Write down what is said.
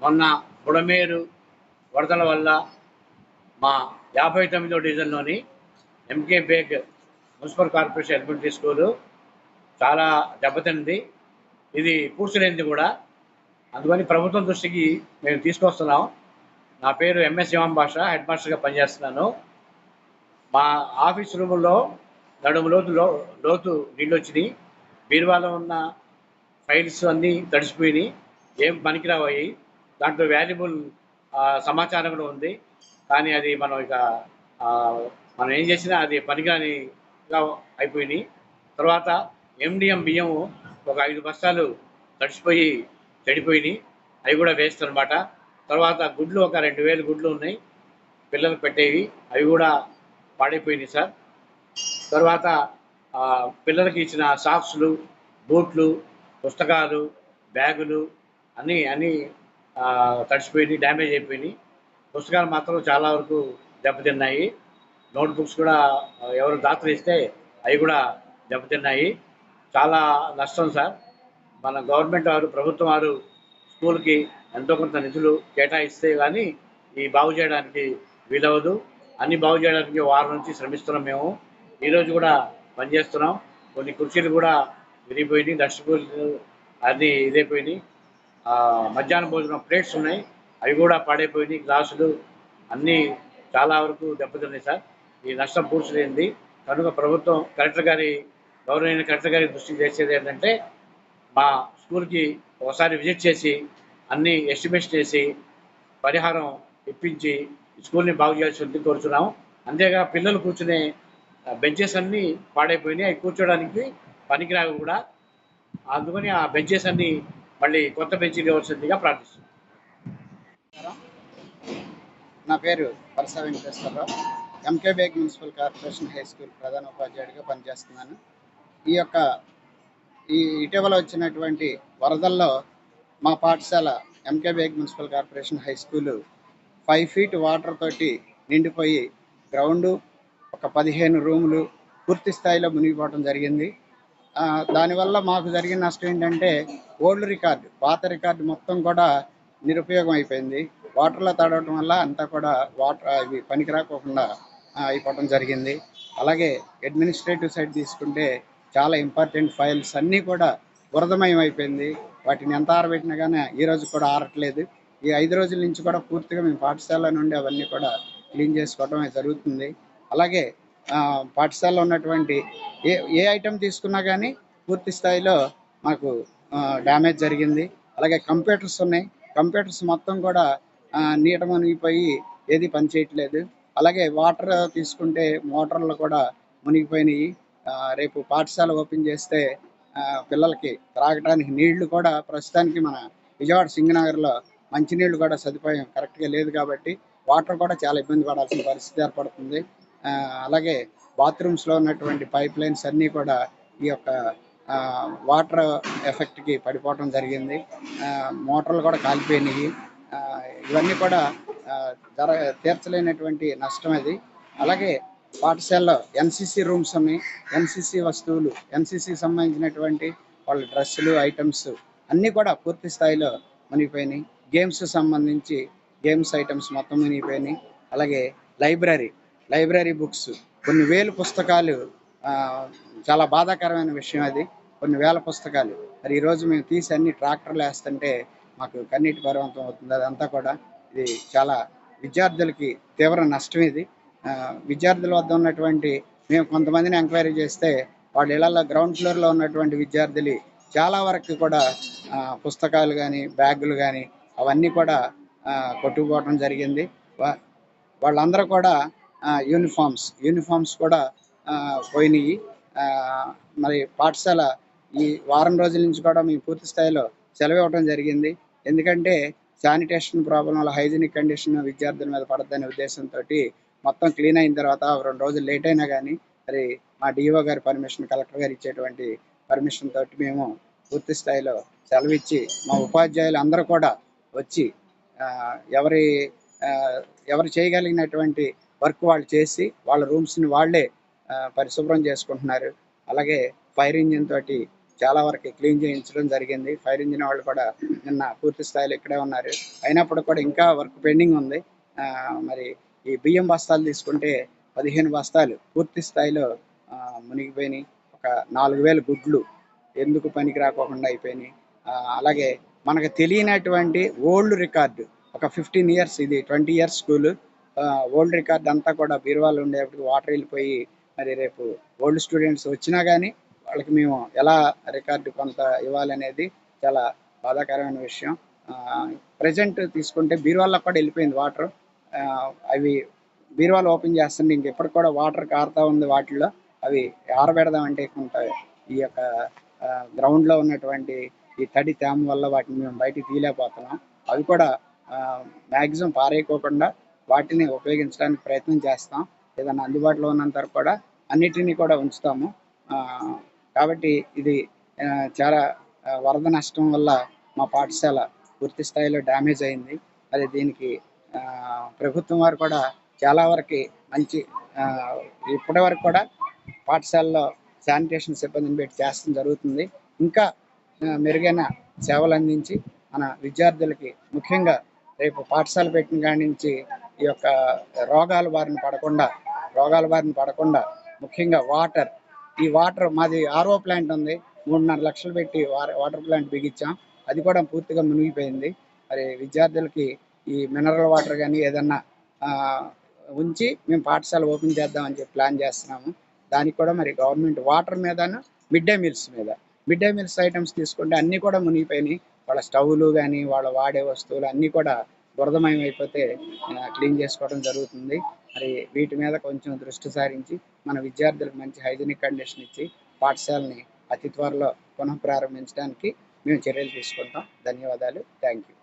మొన్న బుడమేరు వరదల వల్ల మా యాభై తొమ్మిదో డివిజన్లోని MK Baig municipal corporation elementary school చాలా దెబ్బతింది. ఇది పూర్తిలేనిది కూడా. అందుకని ప్రభుత్వం దృష్టికి మేము తీసుకొస్తున్నాం. నా పేరు ఎంఎస్ శివం భాష హెడ్ మాస్టర్గా పనిచేస్తున్నాను. మా ఆఫీస్ రూముల్లో నడుము లోతు లో లోతు నీళ్ళు వచ్చినాయి బీరువాలో ఉన్న ఫైల్స్ అన్నీ తడిసిపోయినాయి. ఏం పనికిరావాయి దాంట్లో వాల్యుబుల్ సమాచారం కూడా ఉంది. కానీ అది మనం ఇక మనం ఏం చేసినా అది పనికిరానిగా అయిపోయినాయి. తర్వాత ఎండిఎం బియ్యం ఒక ఐదు బస్తాలు తడిసిపోయి చెడిపోయినాయి. అవి కూడా వేస్ట్ అనమాట తర్వాత గుడ్లు ఒక రెండు వేలు గుడ్లు ఉన్నాయి. పిల్లలు పెట్టేవి. అవి కూడా పాడైపోయినాయి సార్. తర్వాత పిల్లలకి ఇచ్చిన సాక్స్లు బూట్లు పుస్తకాలు బ్యాగులు అన్నీ అన్నీ తడిచిపోయినాయి తడిసిపోయినాయి డ్యామేజ్ అయిపోయినాయి. పుస్తకాలు మాత్రం చాలా వరకు దెబ్బతిన్నాయి. నోట్బుక్స్ కూడా ఎవరు దాతలు ఇస్తే అవి కూడా దెబ్బతిన్నాయి. చాలా నష్టం సార్. మన గవర్నమెంట్ వారు ప్రభుత్వం వారు స్కూల్కి ఎంతో కొంత నిధులు కేటాయిస్తే కానీ ఈ బాగు చేయడానికి వీలవదు అన్ని బాగు చేయడానికి వారం నుంచి శ్రమిస్తున్నాం మేము. ఈరోజు కూడా పనిచేస్తున్నాం. కొన్ని కుర్చీలు కూడా విరిగిపోయినాయి డస్ట్బిన్లు అన్నీ ఇదైపోయినాయి. మధ్యాహ్నం భోజనం ప్లేట్స్ ఉన్నాయి. అవి కూడా పాడైపోయినాయి. గ్లాసులు అన్నీ చాలా వరకు దెబ్బతిన్నాయి సార్. ఈ నష్టం పూడ్చలేంది కనుక ప్రభుత్వం కలెక్టర్ గారి గౌరవైన కలెక్టర్ గారి దృష్టికి చేసేది ఏంటంటే మా స్కూల్కి ఒకసారి విజిట్ చేసి అన్ని ఎస్టిమేషన్ చేసి పరిహారం ఇప్పించి స్కూల్ని బాగు చేయాల్సి కోరుతున్నాము అంతేగా పిల్లలు కూర్చునే బెంచెస్ అన్నీ పాడైపోయినాయి. అవి కూర్చోడానికి పనికిరావు కూడా. అందుకని ఆ బెంచెస్ అన్నీ మళ్ళీ కొత్త బెంచీలు ఇవ్వాల్సిందిగా ప్రార్థిస్తున్నాం. నా పేరు Varasa Venkateswararao. MK Baig municipal corporation high school ప్రధాన ఉపాధ్యాయుడిగా పనిచేస్తున్నాను. ఈ యొక్క ఈ ఇటీవల వచ్చినటువంటి వరదల్లో మా పాఠశాల MK Baig municipal corporation high school five feet water తోటి నిండిపోయి గ్రౌండు ఒక పదిహేను రూములు పూర్తి స్థాయిలో మునిగిపోవడం జరిగింది. దానివల్ల మాకు జరిగిన నష్టం ఏంటంటే ఓల్డ్ రికార్డు పాత రికార్డు మొత్తం కూడా నిరుపయోగం అయిపోయింది. వాటర్లో తడవటం వల్ల అంతా కూడా వాటర్ అవి పనికి రాకోకుండా అయిపోవడం జరిగింది. అలాగే అడ్మినిస్ట్రేటివ్ సైడ్ తీసుకుంటే చాలా ఇంపార్టెంట్ ఫైల్స్ అన్నీ కూడా బురదమయం అయిపోయింది. వాటిని ఎంత ఆరబెట్టినా కానీ ఈ రోజు కూడా ఆరట్లేదు. ఈ ఐదు రోజుల నుంచి కూడా పూర్తిగా మేము పాఠశాల నుండి అవన్నీ కూడా క్లీన్ చేసుకోవడం జరుగుతుంది. అలాగే పాఠశాలలో ఉన్నటువంటి ఏ ఏ ఐటెం తీసుకున్నా కానీ పూర్తి స్థాయిలో మాకు డ్యామేజ్ జరిగింది. అలాగే కంప్యూటర్స్ ఉన్నాయి. కంప్యూటర్స్ మొత్తం కూడా నీట మునిగిపోయి ఏది పనిచేయట్లేదు అలాగే వాటర్ తీసుకుంటే మోటార్లు కూడా మునిగిపోయినాయి. రేపు పాఠశాల ఓపెన్ చేస్తే పిల్లలకి త్రాగడానికి నీళ్ళు కూడా ప్రస్తుతానికి మన విజయవాడ సింగనగర్లో మంచినీళ్ళు కూడా సదుపాయం కరెక్ట్గా లేదు కాబట్టి వాటర్ కూడా చాలా ఇబ్బంది పడాల్సిన పరిస్థితి ఏర్పడుతుంది. అలాగే బాత్రూమ్స్లో ఉన్నటువంటి పైప్ లైన్స్ అన్నీ కూడా ఈ యొక్క ఆ, వాటర్ ఎఫెక్ట్కి పడిపోవడం జరిగింది. ఆ, మోటార్లు కూడా కాలిపోయినాయి. ఆ, ఇవన్నీ కూడా జర తీర్చలేనటువంటి నష్టం అది. అలాగే పాఠశాలలో ఎన్సిసి రూమ్స్ ఉన్నాయి. ఎన్సిసి వస్తువులు ఎన్సిసి సంబంధించినటువంటి వాళ్ళ డ్రెస్సులు ఐటమ్స్ అన్నీ కూడా పూర్తి స్థాయిలో మునిగిపోయినాయి. గేమ్స్ సంబంధించి గేమ్స్ ఐటమ్స్ మొత్తం మునిగిపోయినాయి. అలాగే లైబ్రరీ లైబ్రరీ బుక్స్ కొన్ని వేలు పుస్తకాలు చాలా బాధాకరమైన విషయం అది. కొన్ని వేల పుస్తకాలు. మరి ఈరోజు మేము తీసి అన్ని ట్రాక్టర్లు వేస్తుంటే మాకు కన్నీటి పర్వంతం అవుతుంది. అదంతా కూడా ఇది చాలా విద్యార్థులకి తీవ్ర నష్టం ఇది. ఆ, విద్యార్థుల వద్ద ఉన్నటువంటి మేము కొంతమందిని ఎంక్వైరీ చేస్తే వాళ్ళ ఇళ్ళలో గ్రౌండ్ ఫ్లోర్లో ఉన్నటువంటి విద్యార్థులు చాలా వరకు కూడా పుస్తకాలు కానీ బ్యాగులు కానీ అవన్నీ కూడా కొట్టుకుపోవడం జరిగింది. వాళ్ళందరూ కూడా యూనిఫామ్స్ యూనిఫామ్స్ కూడా పోయినాయి. మరి పాఠశాల ఈ వారం రోజుల నుంచి కూడా మేము పూర్తి స్థాయిలో సెలవు ఇవ్వడం జరిగింది. ఎందుకంటే శానిటేషన్ ప్రాబ్లం వల్ల హైజీనిక్ కండిషన్ విద్యార్థుల మీద పడద్దనే ఉద్దేశంతో మొత్తం క్లీన్ అయిన తర్వాత రెండు రోజులు లేట్ అయినా కానీ మరి మా డిఓ గారి పర్మిషన్ కలెక్టర్ గారు ఇచ్చేటువంటి పర్మిషన్ తోటి మేము పూర్తి స్థాయిలో సెలవు ఇచ్చి మా ఉపాధ్యాయులు అందరూ కూడా వచ్చి ఎవరి ఎవరు చేయగలిగినటువంటి వర్క్ వాళ్ళు చేసి వాళ్ళ రూమ్స్ని వాళ్ళే పరిశుభ్రం చేసుకుంటున్నారు. అలాగే ఫైర్ ఇంజిన్ తోటి చాలా వరకు క్లీన్ చేయించడం జరిగింది. ఫైర్ ఇంజిన్ వాళ్ళు కూడా నిన్న పూర్తి స్థాయిలో ఇక్కడే ఉన్నారు. అయినప్పుడు కూడా ఇంకా వర్క్ పెండింగ్ ఉంది. ఆ, మరి ఈ బియ్యం బస్తాలు తీసుకుంటే పదిహేను బస్తాలు పూర్తి స్థాయిలో మునిగిపోయినాయి. ఒక నాలుగు వేల గుడ్లు ఎందుకు పనికి రాకోకుండా అయిపోయినాయి. అలాగే మనకు తెలియనటువంటి ఓల్డ్ రికార్డు ఒక ఫిఫ్టీన్ ఇయర్స్ ఇది twenty years school. Old record అంతా కూడా బీరువాలో ఉండేప్పటికి వాటర్ వెళ్ళిపోయి మరి రేపు ఓల్డ్ స్టూడెంట్స్ వచ్చినా కానీ వాళ్ళకి మేము ఎలా రికార్డు కొంత ఇవ్వాలనేది చాలా బాధాకరమైన విషయం. ప్రజెంట్ తీసుకుంటే బీరువాల్లో కూడా వెళ్ళిపోయింది వాటర్. అవి బీరువాలు ఓపెన్ చేస్తుంటే ఇంకెప్పుడు కూడా వాటర్ కారుతా ఉంది వాటిల్లో. అవి ఆరబెడదామంటే కొంత ఈ యొక్క గ్రౌండ్లో ఉన్నటువంటి ఈ తడి తేమ వల్ల వాటిని మేము బయటికి తీయలేకపోతున్నాం. అవి కూడా మ్యాక్సిమం పారేయకోకుండా వాటిని ఉపయోగించడానికి ప్రయత్నం చేస్తాం. ఏదైనా అందుబాటులో ఉన్నంతవరకు కూడా అన్నిటినీ కూడా ఉంచుతాము. కాబట్టి ఇది చాలా వరద నష్టం వల్ల మా పాఠశాల పూర్తి స్థాయిలో డ్యామేజ్ అయింది. మరి దీనికి ప్రభుత్వం వారు కూడా చాలా వరకు మంచి ఇప్పటి వరకు కూడా పాఠశాలలో శానిటేషన్ సిబ్బందిని పెట్టి చేస్తడం జరుగుతుంది. ఇంకా మెరుగైన సేవలు అందించి మన విద్యార్థులకి ముఖ్యంగా రేపు పాఠశాల పెట్టిన కాడి నుంచి ఈ యొక్క రోగాల బారిన పడకుండా రోగాల బారిన పడకుండా ముఖ్యంగా వాటర్. ఈ వాటర్ మాది ఆర్ఓ ప్లాంట్ ఉంది. మూడున్నర లక్షలు పెట్టి వాటర్ ప్లాంట్ బిగించాం. అది కూడా పూర్తిగా మునిగిపోయింది. మరి విద్యార్థులకి ఈ మినరల్ వాటర్ కానీ ఏదన్నా ఆ, ఉంచి మేము పాఠశాల ఓపెన్ చేద్దామని చెప్పి ప్లాన్ చేస్తున్నాము. దానికి కూడా మరి గవర్నమెంట్ వాటర్ మీదను మిడ్ డే మీల్స్ మీద. మిడ్ డే మీల్స్ ఐటమ్స్ తీసుకుంటే అన్నీ కూడా మునిగిపోయినాయి. వాళ్ళ స్టవ్లు కానీ వాళ్ళ వాడే వస్తువులు అన్నీ కూడా బురదమయం అయిపోతే క్లీన్ చేసుకోవడం జరుగుతుంది. మరి వీటి మీద కొంచెం దృష్టి సారించి మన విద్యార్థులకు మంచి హైజీనిక్ కండిషన్ ఇచ్చి పాఠశాలని అతి త్వరలో పునః ప్రారంభించడానికి మేము చర్యలు తీసుకుంటాం. ధన్యవాదాలు. Thank you